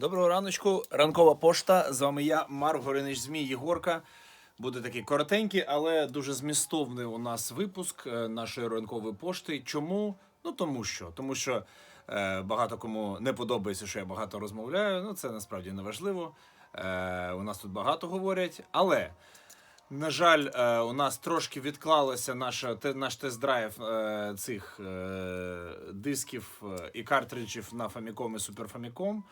Доброго раночку, ранкова пошта. З вами я, Марк Горинич Змій Єгорка. Буде такий коротенький, але дуже змістовний у нас випуск е, нашої ранкової пошти. Чому? Ну тому що. Тому що е, багато кому не подобається, що я багато розмовляю. Ну це насправді не важливо. Е, у нас тут багато говорять, але. На жаль, е, у нас трошки відклалося наша, наш тест-драйв е, цих дисків і картриджів на Famicom і Super Famicom,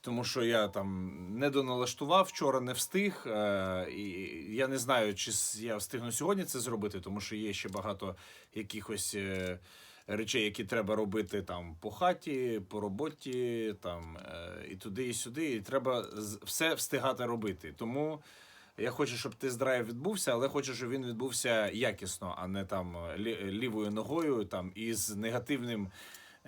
тому що я там не доналаштував, вчора не встиг. Е, і я не знаю, чи я встигну сьогодні це зробити, тому що є ще багато якихось. Е, Речей, які треба робити там по хаті, по роботі, там е, і туди, і сюди. І треба все встигати робити. Тому я хочу, щоб тест-драйв відбувся, але хочу, щоб він відбувся якісно, а не там лівою ногою там і з негативним,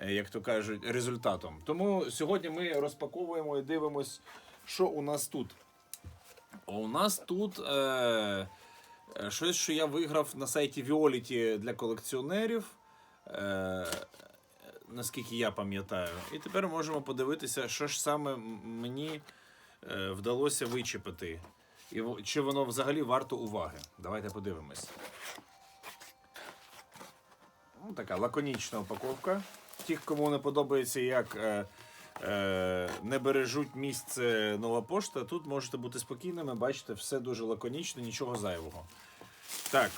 як то кажуть, результатом. Тому сьогодні ми розпаковуємо і дивимось, що у нас тут. А У нас тут е, е, щось, що я виграв на сайті Violet для колекціонерів. Е, наскільки я пам'ятаю. І тепер можемо подивитися, що ж саме мені е, вдалося вичепити. І чи воно взагалі варто уваги? Давайте подивимось. Ну, така лаконічна упаковка. Тих, кому не подобається, як е, е, не бережуть місце нова пошта, тут можете бути спокійними, бачите, все дуже лаконічно, нічого зайвого. Так.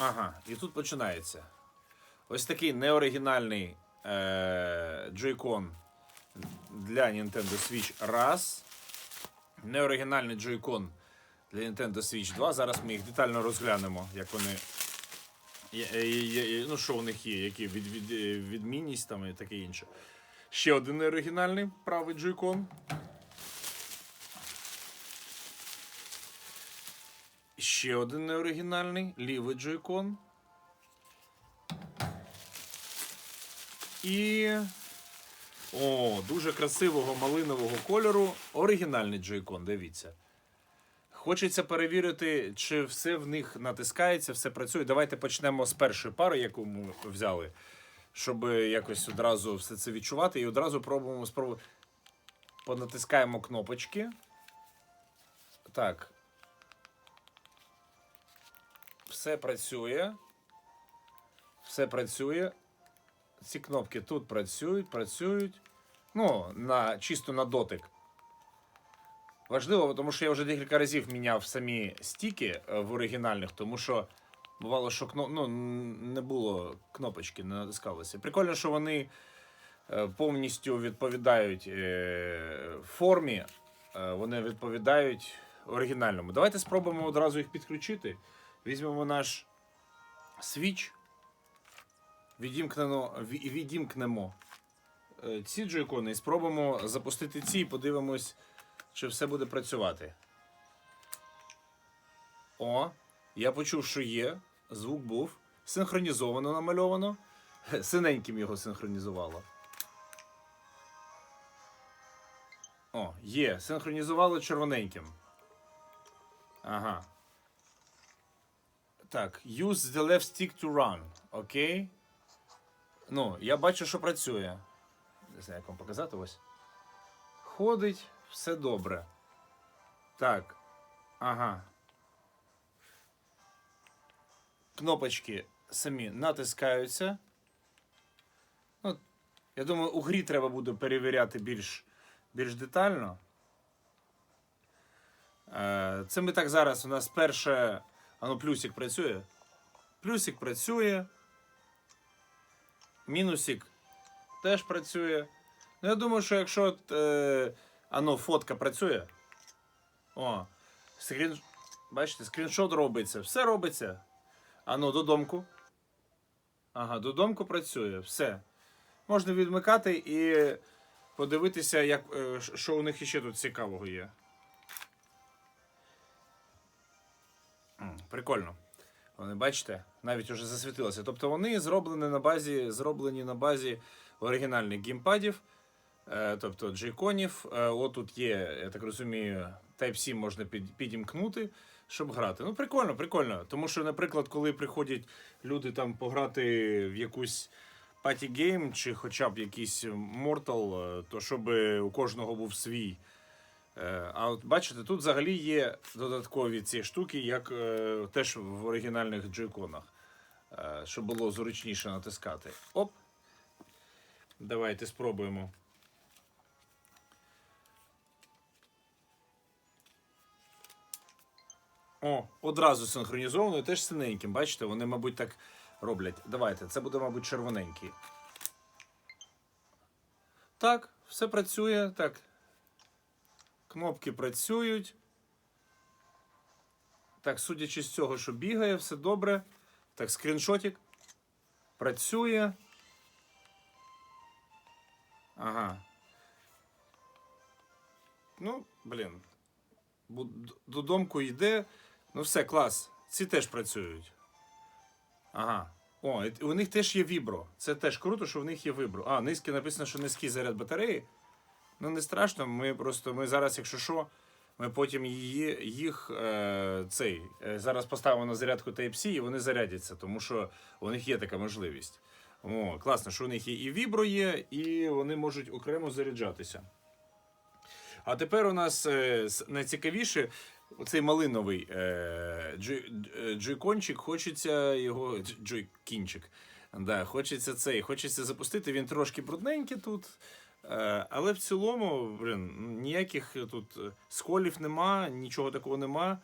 Ага, і тут починається. Ось такий неоригінальний е, Joy-Con для Nintendo Switch раз. Неоригінальний Joy-Con для Nintendo Switch 2. Зараз ми їх детально розглянемо, як вони. Є- Ну, що у них є, які від, від, е, відмінність там і таке інше. Ще один неоригінальний правий Joy-Con. Ще один неоригінальний лівий Joy-Con. І. О, дуже красивого малинового кольору. Оригінальний Joy-Con, дивіться. Хочеться перевірити, чи все в них натискається, все працює. Давайте почнемо з першої пари, яку ми взяли, щоб якось одразу все це відчувати. І одразу пробуємо спробувати. Понатискаємо кнопочки. Так. Все працює. Все працює. Ці кнопки тут працюють, працюють. Ну, на, чисто на дотик. Важливо, тому що я вже декілька разів міняв самі стіки е, в оригінальних, тому що бувало, що кно... ну, не було кнопочки, не натискалося. Прикольно, що вони е, повністю відповідають е, формі, вони відповідають оригінальному. Давайте спробуємо одразу їх підключити. Візьмемо наш свіч, відімкнемо е, ці джойкони і спробуємо запустити ці і подивимось, чи все буде працювати. О, я почув, що є. Звук був. Синхронізовано намальовано. Синеньким його синхронізувало. О, є. Синхронізувало червоненьким. Ага. Так, use the left stick to run. Окей. Ну, я бачу, що працює. Не знаю, як вам показати ось. Ходить, все добре. Так. Ага. Кнопочки самі натискаються. Ну, я думаю, у грі треба буде перевіряти більш, більш детально. Е, Це ми так зараз. У нас перше. А ну, плюсик працює. Плюсик працює. Мінусик теж працює. Ну, я думаю, що якщо е, ано, фотка працює. О, скрін... бачите, скріншот робиться, все робиться. Ану, додомку. Ага, додомку працює, все. Можна відмикати і подивитися, як, е, що у них іще тут цікавого є. Прикольно. Вони, бачите, навіть уже засвітилося. Тобто вони зроблені на базі, зроблені на базі оригінальних геймпадів, тобто джейконів. Е, от тут є, я так розумію, Type-C можна підімкнути, щоб грати. Ну, прикольно, прикольно. Тому що, наприклад, коли приходять люди там пограти в якусь Game чи хоча б якийсь Mortal, е, то щоб у кожного був свій. Е, А от бачите, тут взагалі є додаткові ці штуки, як е, теж в оригінальних джойконах, е, щоб було зручніше натискати. Оп. Давайте спробуємо. О, одразу синхронізовано і теж синеньким. Бачите, вони, мабуть, так роблять. Давайте, це буде, мабуть, червоненький. Так, все працює. Так. Кнопки працюють. Так, судячи з цього, що бігає, все добре. Так, скріншотик. Працює. Ага. Ну, блін. Додомку йде. Ну, все, клас. Ці теж працюють. Ага. О, і у них теж є вібро. Це теж круто, що в них є вібро. А, низький написано, що низький заряд батареї. Ну, не страшно. Ми просто ми зараз, якщо що, ми потім її, їх е, цей, е, зараз поставимо на зарядку Type-C і вони зарядяться, тому що у них є така можливість. О, класно, що у них є і вібро є, і вони можуть окремо заряджатися. А тепер у нас е, найцікавіше оцей малиновий е, е, джойкончик, хочеться його. Джойкінчик. Да, хочеться цей, хочеться запустити. Він трошки брудненький тут. Е, але в цілому, блін, ніяких тут е, сколів нема, нічого такого нема.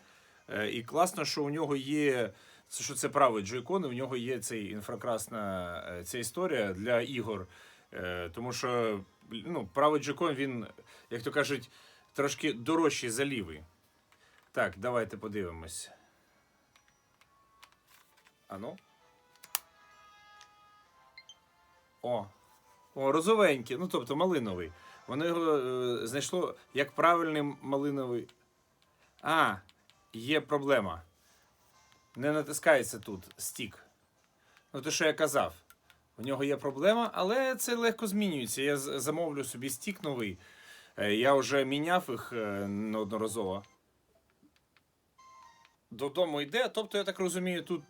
Е, і класно, що у нього є. Що це правий джойкон, і в нього є цей інфракрасна е, ця історія для ігор. Е, тому що ну, правий джойкон, він, як то кажуть, трошки дорожчий за лівий. Так, давайте подивимось. Ану. О. О, розовенький, ну тобто малиновий. Воно його е, знайшло як правильний малиновий. А, є проблема. Не натискається тут стік. Ну, те, що я казав. У нього є проблема, але це легко змінюється. Я замовлю собі стік новий. Е, Я вже міняв їх е, неодноразово. Додому йде, тобто, я так розумію, тут.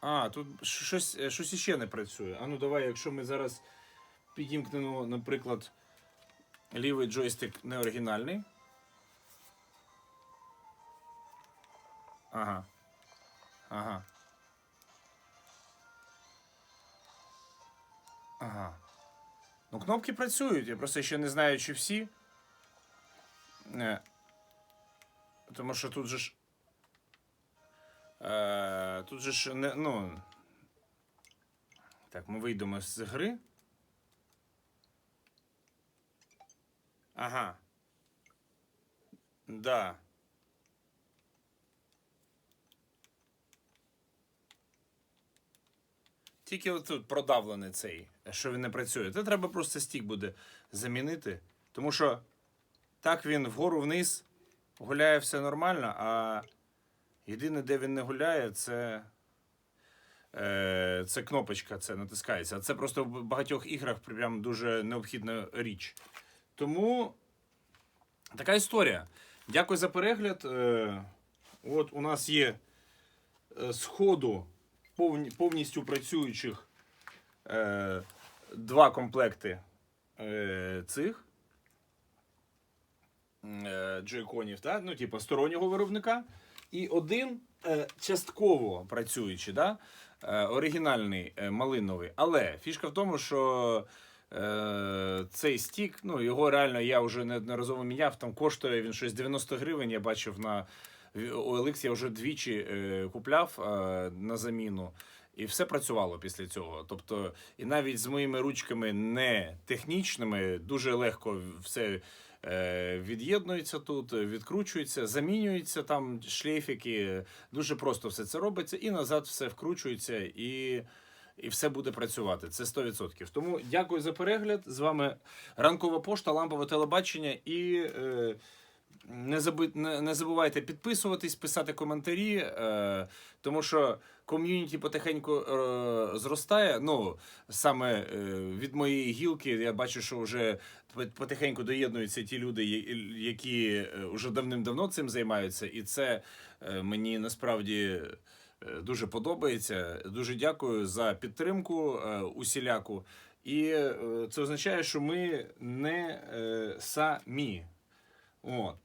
А, тут щось, е, щось іще не працює. А ну давай, якщо ми зараз підімкнемо, наприклад, лівий джойстик неоригінальний. Ага. Ага. Ага. Ну, кнопки працюють. Я просто ще не знаю, чи всі. Не. Тому що тут же ж. Е, тут же ж не. Ну. Так, ми вийдемо з гри. Ага. Да. Тільки отут продавлений цей, що він не працює. Це треба просто стік буде замінити. Тому що так він вгору вниз гуляє все нормально, а єдине, де він не гуляє, це, е, це кнопочка, це натискається. Це просто в багатьох іграх прям дуже необхідна річ. Тому така історія. Дякую за перегляд. Е, от у нас є е, з ходу повністю працюючих е, два комплекти е, цих е, джойконів, так? ну, типу, стороннього виробника, і один е, частково працюючий, да? е, оригінальний е, малиновий. Але фішка в тому, що е, цей стік, ну, його реально я вже неодноразово міняв, там коштує він щось 90 гривень, я бачив на OLX, я вже двічі е, купляв е, на заміну. І все працювало після цього. Тобто, і навіть з моїми ручками не технічними, дуже легко все е, від'єднується тут, відкручується, замінюються там шлейфіки. Дуже просто все це робиться, і назад все вкручується, і, і все буде працювати. Це 100%. Тому дякую за перегляд. З вами ранкова пошта, лампове телебачення і. Е, не, заби... не, забувайте підписуватись, писати коментарі, е, тому що ком'юніті потихеньку е, зростає. Ну, саме е, від моєї гілки я бачу, що вже потихеньку доєднуються ті люди, які е, вже давним-давно цим займаються, і це е, мені насправді е, дуже подобається. Дуже дякую за підтримку е, усіляку. І е, це означає, що ми не е, самі. От.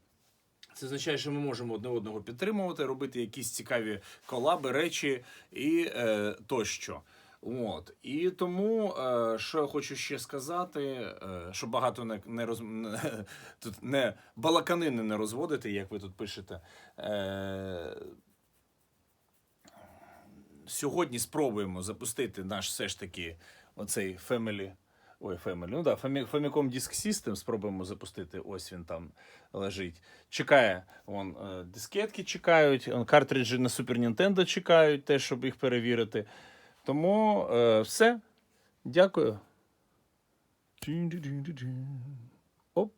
Це означає, що ми можемо одне одного підтримувати, робити якісь цікаві колаби, речі і е, тощо. От. І тому, е, що я хочу ще сказати, е, що багато не, не роз... не- тут не балаканини не розводити, як ви тут пишете. Е, сьогодні спробуємо запустити наш все ж таки оцей Family. Ой, Family. Ну да, Famicom Disk System спробуємо запустити. Ось він там лежить. Чекає. Вон, е, дискетки чекають, картриджі на Super Nintendo чекають, теж, щоб їх перевірити. Тому е, все. Дякую. Оп.